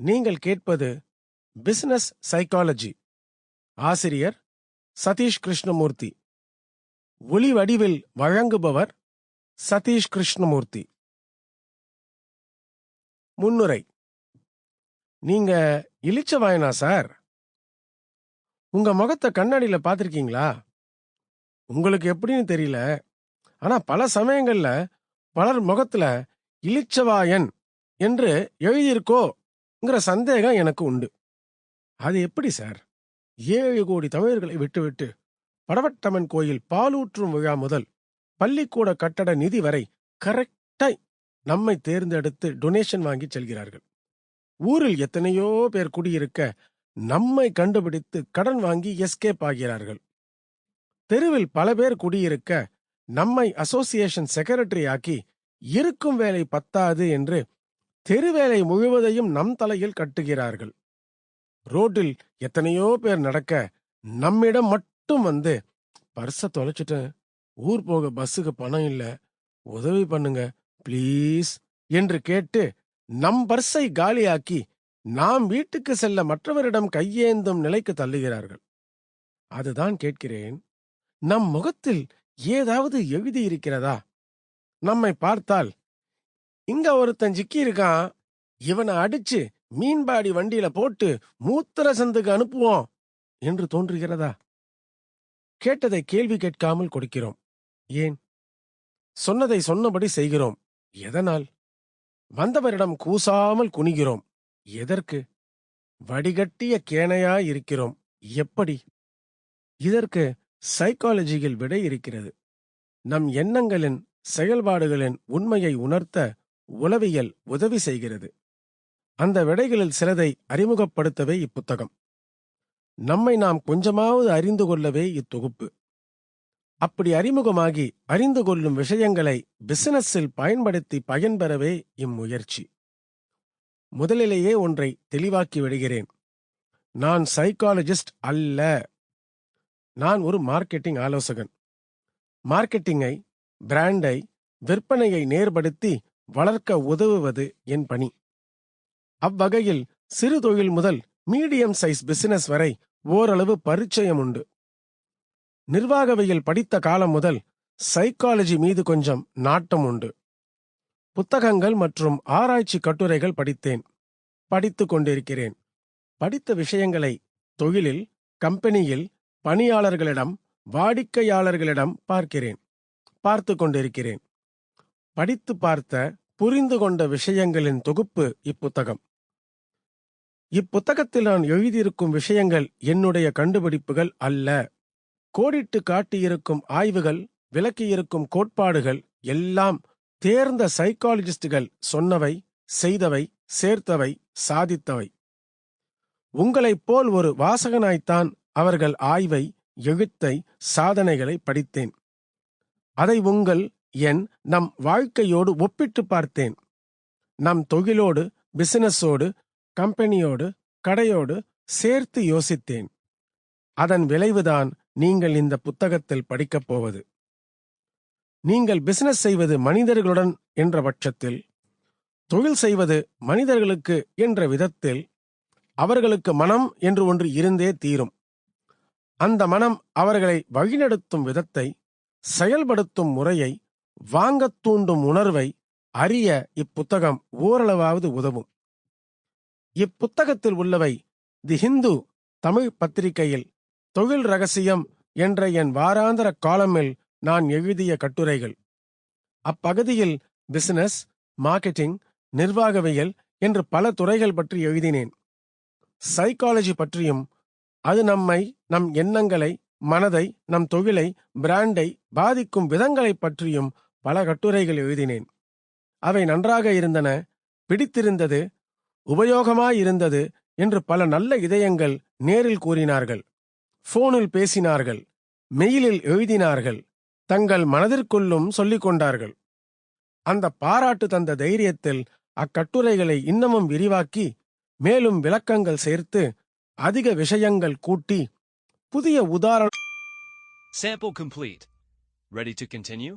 நீங்கள் கேட்பது business psychology ஆசிரியர் சதீஷ் கிருஷ்ணமூர்த்தி. ஒளி வடிவில் வழங்குபவர் சதீஷ் கிருஷ்ணமூர்த்தி. முன்னுரை. நீங்க இளிச்சவாயனா சார்? உங்க முகத்தை கண்ணாடியில பாத்திருக்கீங்களா? உங்களுக்கு எப்படின்னு தெரியல. ஆனா பல சமயங்கள்ல பலர் முகத்துல இளிச்சவாயன் என்று எழுதியிருக்கோ? ங்கிற சந்தேகம் எனக்கு உண்டு. அது எப்படி சார்? ஏழு கோடி தமிழர்களை விட்டுவிட்டு படவட்டம்மன் கோயில் பாலூற்றும் விழா முதல் பள்ளிக்கூட கட்டட நிதி வரை கரெக்டாய் நம்மை தேர்ந்தெடுத்து டொனேஷன் வாங்கி செல்கிறார்கள். ஊரில் எத்தனையோ பேர் குடியிருக்க நம்மை கண்டுபிடித்து கடன் வாங்கி எஸ்கேப் ஆகிறார்கள். தெருவில் பல பேர் குடியிருக்க நம்மை அசோசியேஷன் செக்ரட்டரி ஆக்கி இருக்கும் வேலை பத்தாது என்று தெருவேலை முழுவதையும் நம் தலையில் கட்டுகிறார்கள். ரோட்டில் எத்தனையோ பேர் நடக்க நம்மிடம் மட்டும் வந்து பர்ஸ தொலைச்சிட்டேன். ஊர் போக பஸ்ஸுக்கு பணம் இல்ல. உதவி பண்ணுங்க. ப்ளீஸ் என்று கேட்டு நம் பர்ஸை காலியாக்கி நாம் வீட்டுக்கு செல்ல மற்றவரிடம் கையேந்தும் நிலைக்கு தள்ளுகிறார்கள். அதுதான் கேட்கிறேன். நம் முகத்தில் ஏதாவது எழுதியிருக்கிறதா நம்மை பார்த்தால் இங்க ஒருத்தன் சிக்கி இருக்கான் இவனை அடிச்சு மீன்பாடி வண்டியில போட்டு மூத்திர சந்துக்கு அனுப்புவோம் என்று தோன்றுகிறதா? கேட்டதை கேள்வி கேட்காமல் கொடுக்கிறோம். ஏன்? சொன்னதை சொன்னபடி செய்கிறோம். எதனால்? வந்தவரிடம் கூசாமல் குனிகிறோம். எதற்கு? வடிகட்டிய கேனையா இருக்கிறோம். எப்படி? இதற்கு சைக்காலஜியில் விடை இருக்கிறது. நம் எண்ணங்களின் செயல்பாடுகளின் உண்மையை உணர்த்த உளவியல் உதவி செய்கிறது. அந்த விடைகளில் சிலதை அறிமுகப்படுத்தவே இப்புத்தகம். நம்மை நாம் கொஞ்சமாவது அறிந்து கொள்ளவே இத்தொகுப்பு. அப்படி அறிமுகமாகி அறிந்து கொள்ளும் விஷயங்களை பிசினஸில் பயன்படுத்தி பயன்பெறவே இம்முயற்சி. முதலிலேயே ஒன்றை தெளிவாக்கி விடுகிறேன். நான் சைக்காலஜிஸ்ட் அல்ல. நான் ஒரு மார்க்கெட்டிங் ஆலோசகன். மார்க்கெட்டிங்கை பிராண்டை விற்பனையை நேர்படுத்தி வளர்க்க உதவுவது என் பணி. அவ்வகையில் சிறு தொழில் முதல் மீடியம் சைஸ் பிசினஸ் வரை ஓரளவு பரிச்சயம் உண்டு நிர்வாகவியல் படித்த காலம் முதல் சைக்காலஜி மீது கொஞ்சம் நாட்டம் உண்டு. புத்தகங்கள் மற்றும் ஆராய்ச்சி கட்டுரைகள் படித்தேன். படித்து கொண்டிருக்கிறேன். படித்த விஷயங்களை தொழிலில் கம்பெனியில் பணியாளர்களிடம் வாடிக்கையாளர்களிடம் பார்க்கிறேன். பார்த்து கொண்டிருக்கிறேன். படித்து பார்த்த புரிந்து கொண்ட விஷயங்களின் தொகுப்பு இப்புத்தகம். இப்புத்தகத்தில் நான் எழுதியிருக்கும் விஷயங்கள் என்னுடைய கண்டுபிடிப்புகள் அல்ல. கோடிட்டு காட்டியிருக்கும் ஆய்வுகள் விளக்கியிருக்கும் கோட்பாடுகள் எல்லாம் தேர்ந்த சைக்காலஜிஸ்டுகள் சொன்னவை செய்தவை சேர்த்தவை சாதித்தவை. உங்களைப் போல் ஒரு வாசகனாய்த்தான் அவர்கள் ஆய்வை எழுத்தை சாதனைகளை படித்தேன். அதை உங்கள் என் நம் வாழ்க்கையோடு ஒப்பிட்டு பார்த்தேன். நம் தொழிலோடு பிசினஸோடு கம்பெனியோடு கடையோடு சேர்த்து யோசித்தேன். அதன் விளைவுதான் நீங்கள் இந்த புத்தகத்தில் படிக்கப் போவது. நீங்கள் பிசினஸ் செய்வது மனிதர்களுடன் என்ற பட்சத்தில் தொழில் செய்வது மனிதர்களுக்கு என்ற விதத்தில் அவர்களுக்கு மனம் என்று ஒன்று இருந்தே தீரும். அந்த மனம் அவர்களை வழிநடத்தும் விதத்தை செயல்படுத்தும் முறையை வாங்கத் தூண்டும் உணர்வை அறிய இப்புத்தகம் ஓரளவாவது உதவும். இப்புத்தகத்தில் உள்ளவை தி ஹிந்து தமிழ் பத்திரிகையில் தொழில் ரகசியம் என்ற என் வாராந்திர காலமில் நான் எழுதிய கட்டுரைகள். அப்பகுதியில் பிசினஸ் மார்க்கெட்டிங் நிர்வாகவியல் என்று பல துறைகள் பற்றி எழுதினேன். சைக்காலஜி பற்றியும் அது நம்மை நம் எண்ணங்களை மனதை நம் தொழிலை பிராண்டை பாதிக்கும் விதங்களைப் பற்றியும் பல கட்டுரைகள் எழுதினேன் அவை நன்றாக இருந்தன பிடித்திருந்தது உபயோகமாயிருந்தது என்று பல நல்ல இதயங்கள் நேரில் கூறினார்கள் போனில் பேசினார்கள் மெயிலில் எழுதினார்கள் தங்கள் மனதிற்குள்ளும் சொல்லிக் கொண்டார்கள் அந்த பாராட்டு தந்த தைரியத்தில் அக்கட்டுரைகளை இன்னமும் விரிவாக்கி மேலும் விளக்கங்கள் சேர்த்து அதிக விஷயங்கள் கூட்டி புதிய உதாரணம் Sample complete. Ready to continue?